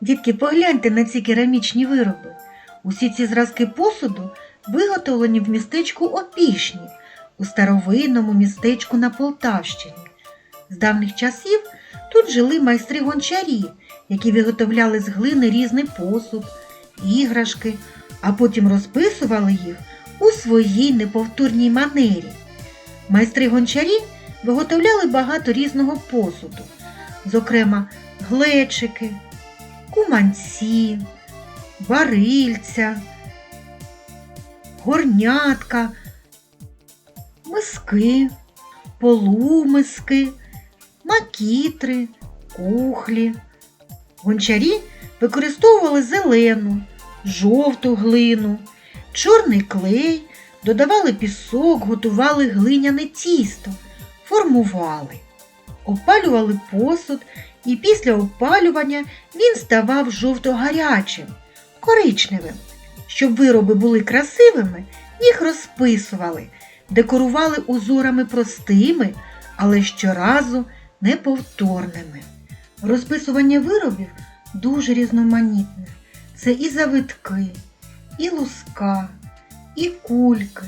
Дітки, погляньте на ці керамічні вироби. Усі ці зразки посуду виготовлені в містечку Опішні, у старовинному містечку на Полтавщині. З давніх часів тут жили майстри-гончарі, які виготовляли з глини різний посуд, іграшки, а потім розписували їх у своїй неповторній манері. Майстри-гончарі виготовляли багато різного посуду, зокрема глечики, куманці, барильця, горнятка, миски, полумиски, макітри, кухлі. Гончарі використовували зелену, жовту глину, чорний клей, додавали пісок, готували глиняне тісто, формували, опалювали посуд, і після опалювання він ставав жовто-гарячим, коричневим. Щоб вироби були красивими, їх розписували, декорували узорами простими, але щоразу неповторними. Розписування виробів дуже різноманітне. Це і завитки, і луска, і кульки.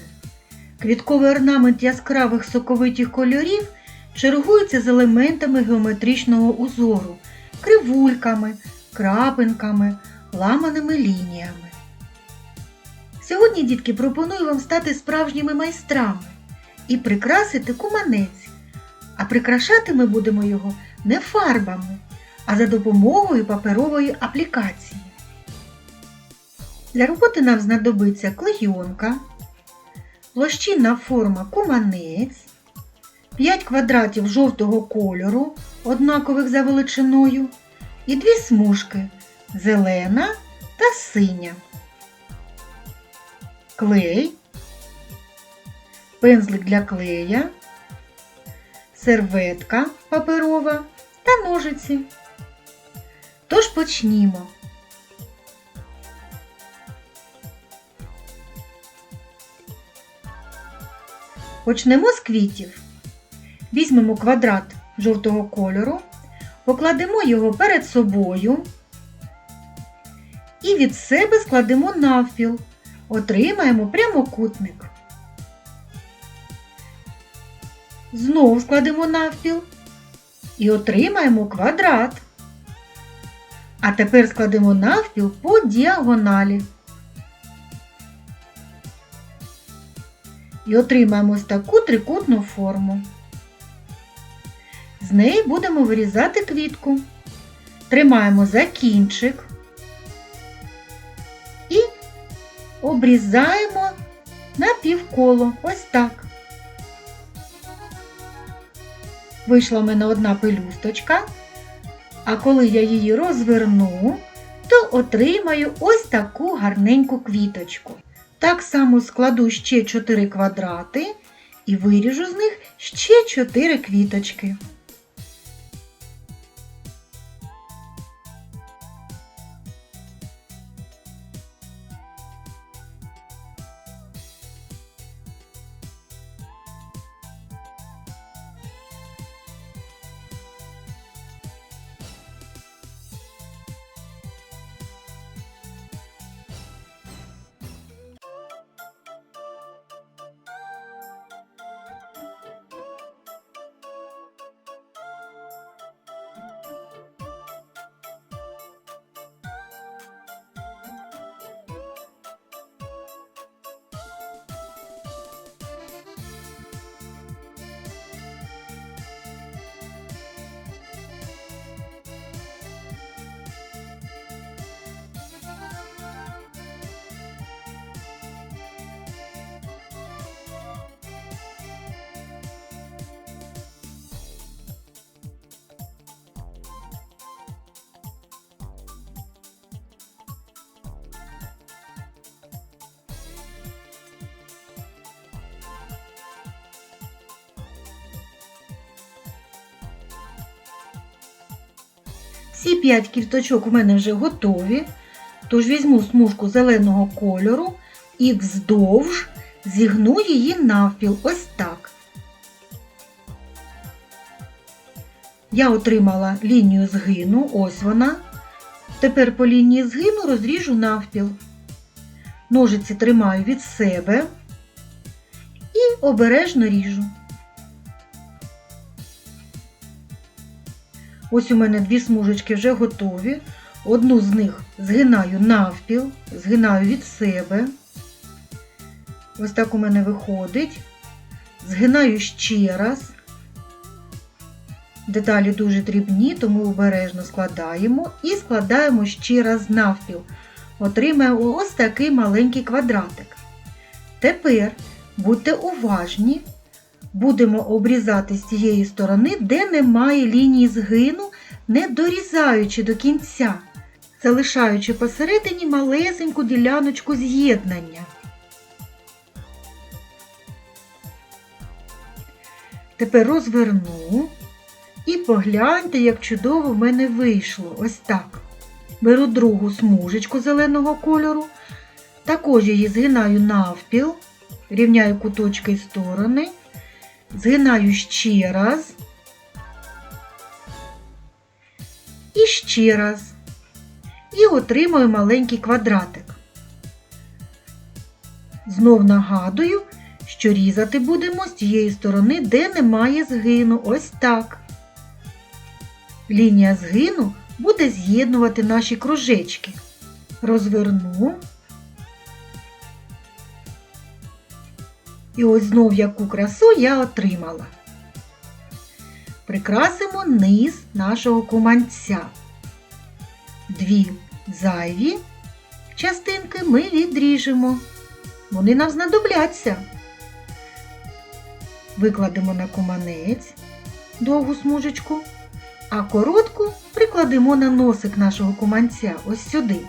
Квітковий орнамент яскравих соковитих кольорів чергується з елементами геометричного узору, кривульками, крапинками, ламаними лініями. Сьогодні, дітки, пропоную вам стати справжніми майстрами і прикрасити куманець. А прикрашати ми будемо його не фарбами, а за допомогою паперової аплікації. Для роботи нам знадобиться клейонка, площинна форма куманець, 5 квадратів жовтого кольору, однакових за величиною, і дві смужки зелена та синя. Клей, пензлик для клея, серветка паперова та ножиці. Тож почнімо. Почнемо з квітів. Візьмемо квадрат жовтого кольору, покладемо його перед собою і від себе складемо навпіл. Отримаємо прямокутник. Знову складемо навпіл і отримаємо квадрат. А тепер складемо навпіл по діагоналі. І отримаємо ось таку трикутну форму. З неї будемо вирізати квітку. Тримаємо за кінчик і обрізаємо на півколо. Ось так. Вийшла в мене одна пелюсточка, а коли я її розверну, то отримаю ось таку гарненьку квіточку. Так само складу ще 4 квадрати і виріжу з них ще 4 квіточки. Всі п'ять кісточок у мене вже готові, тож візьму смужку зеленого кольору і вздовж зігну її навпіл ось так. Я отримала лінію згину, ось вона. Тепер по лінії згину розріжу навпіл. Ножиці тримаю від себе і обережно ріжу. Ось у мене дві смужечки вже готові. Одну з них згинаю навпіл, згинаю від себе. Ось так у мене виходить. Згинаю ще раз. Деталі дуже дрібні, тому обережно складаємо і складаємо ще раз навпіл. Отримаємо ось такий маленький квадратик. Тепер будьте уважні, будемо обрізати з тієї сторони, де немає лінії згину, не дорізаючи до кінця, залишаючи посередині малесеньку діляночку з'єднання. Тепер розверну і погляньте, як чудово в мене вийшло. Ось так. Беру другу смужечку зеленого кольору, також її згинаю навпіл, рівняю куточки і сторони, згинаю ще раз і ще раз. І отримую маленький квадратик. Знов нагадую, що різати будемо з тієї сторони, де немає згину. Ось так. Лінія згину буде з'єднувати наші кружечки. Розверну. І ось знов яку красу я отримала. Прикрасимо низ нашого куманця. Дві зайві частинки ми відріжемо. Вони нам знадобляться. Викладемо на куманець довгу смужечку, а коротку прикладемо на носик нашого куманця ось сюди.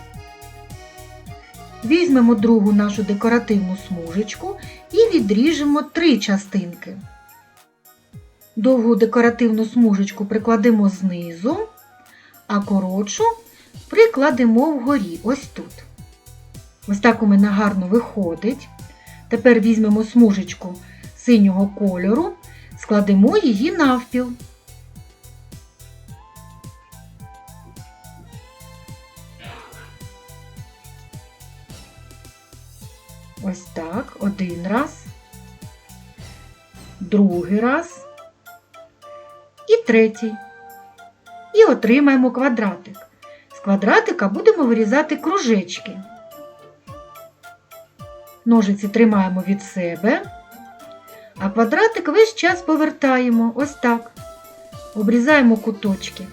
Візьмемо другу нашу декоративну смужечку і відріжемо три частинки. Довгу декоративну смужечку прикладемо знизу, а коротшу прикладемо вгорі, ось тут. Ось так у мене гарно виходить. Тепер візьмемо смужечку синього кольору, складемо її навпіл. Другий раз і третій. І отримаємо квадратик. З квадратика будемо вирізати кружечки. Ножиці тримаємо від себе, а квадратик весь час повертаємо ось так. Обрізаємо куточки.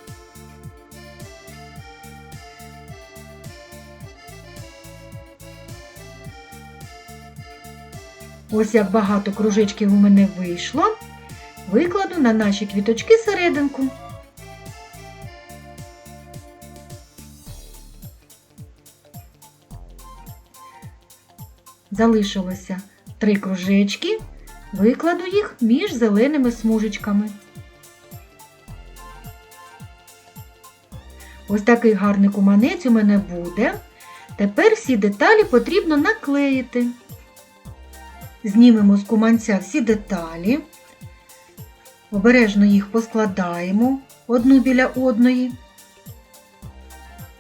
Ось як багато кружечків у мене вийшло. Викладу на наші квіточки серединку. Залишилося три кружечки, викладу їх між зеленими смужечками. Ось такий гарний куманець у мене буде. Тепер всі деталі потрібно наклеїти. Знімемо з куманця всі деталі, обережно їх поскладаємо одну біля одної,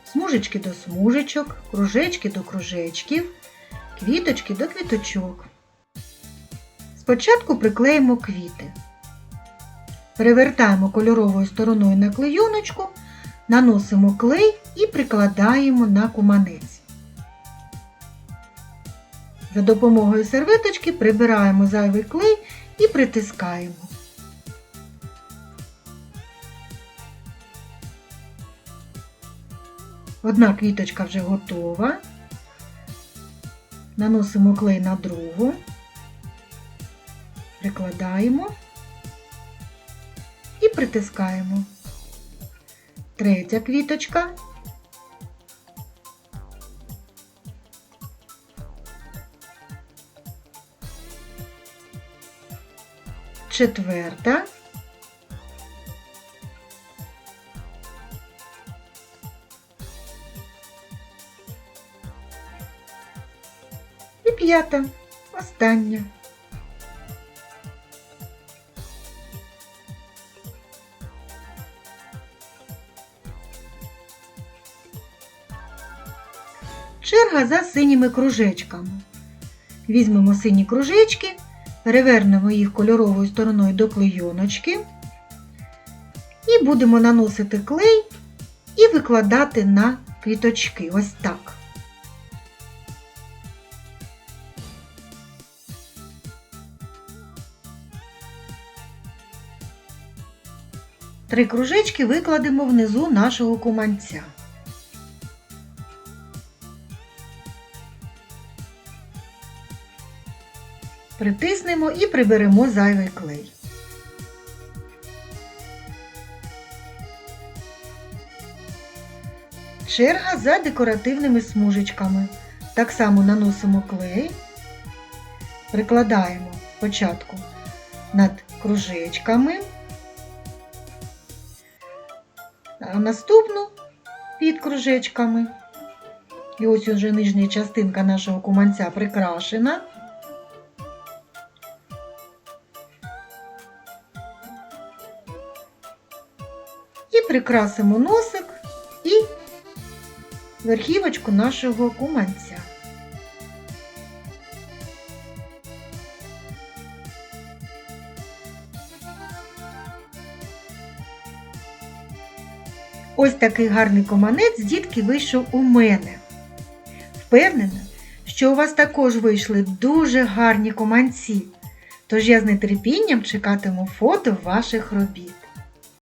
смужечки до смужечок, кружечки до кружечків, квіточки до квіточок. Спочатку приклеїмо квіти. Перевертаємо кольоровою стороною на клейоночку, наносимо клей і прикладаємо на куманець. За допомогою серветочки прибираємо зайвий клей і притискаємо. Одна квіточка вже готова. Наносимо клей на другу, прикладаємо і притискаємо. Третя квіточка. Четверта. І п'ята, остання. Черга за синіми кружечками. Візьмемо сині кружечки, перевернемо їх кольоровою стороною до клейоночки і будемо наносити клей і викладати на квіточки. Ось так. Три кружечки викладемо внизу нашого куманця. Притиснемо і приберемо зайвий клей. Черга за декоративними смужечками. Так само наносимо клей, прикладаємо спочатку над кружечками, а наступну під кружечками. І ось уже нижня частинка нашого куманця прикрашена. Прикрасимо носик і верхівочку нашого куманця. Ось такий гарний команець дітки вийшов у мене. Впевнена, що у вас також вийшли дуже гарні команці. Тож я з нетерпінням чекатиму фото ваших робіт.